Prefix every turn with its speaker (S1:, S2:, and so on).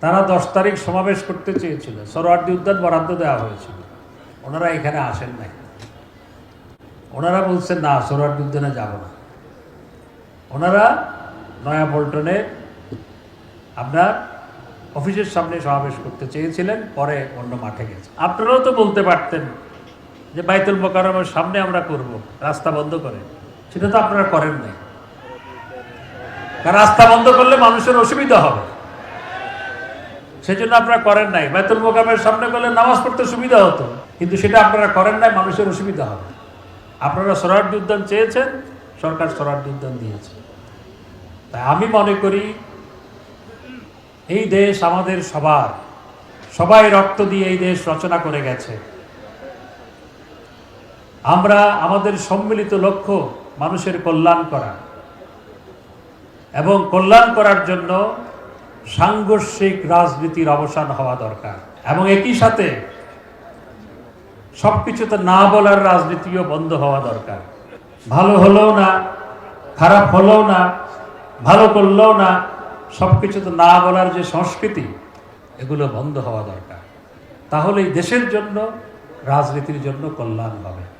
S1: তারা দশ তারিখ সমাবেশ করতে চেয়েছিল। সরোয়ার্দি উদ্যান বরাদ্দ দেওয়া হয়েছিল। ওনারা এখানে আসেন নাই। ওনারা বলছেন, না, সরোয়ার্দি উদ্যানে যাব না। ওনারা নয়া পল্টনে আপনার অফিসের সামনে সমাবেশ করতে চেয়েছিলেন, পরে অন্য মাঠে গেছে আপনারাও তো বলতে পারতেন যে বাইতুল মোকারমের সামনে আমরা করব, রাস্তা বন্ধ করে সেটা তো আপনারা করেন নাই। রাস্তা বন্ধ করলে মানুষের অসুবিধা হবে। সেজন্য আপনারা করেন নাই। বাইতুল মোকামের সামনে করলে নামাজ পড়তে সুবিধা হতো। কিন্তু সেটা আপনারা করেন নাই, মানুষের অসুবিধা হবে। আপনারা সরার্দি উদ্যান চেয়েছেন, সরকার সরার্দি উদ্যান দিয়েছে। তাই আমি মনে করি, এই দেশ আমাদের সবার, সবাই রক্ত দিয়ে এই দেশ রচনা করে গেছে। আমরা আমাদের সম্মিলিত লক্ষ্য মানুষের কল্যাণ করা। এবং কল্যাণ করার জন্য সাংঘর্ষিক রাজনীতির অবসান হওয়া দরকার। এবং একই সাথে সবকিছুতে না বলার রাজনীতিও বন্ধ হওয়া দরকার। ভালো হলেও না, খারাপ হলেও না, ভালো করলেও না, সবকিছুতে না বলার যে সংস্কৃতি, এগুলো বন্ধ হওয়া দরকার। তাহলে দেশের জন্য, রাজনীতির জন্য কল্যাণ হবে।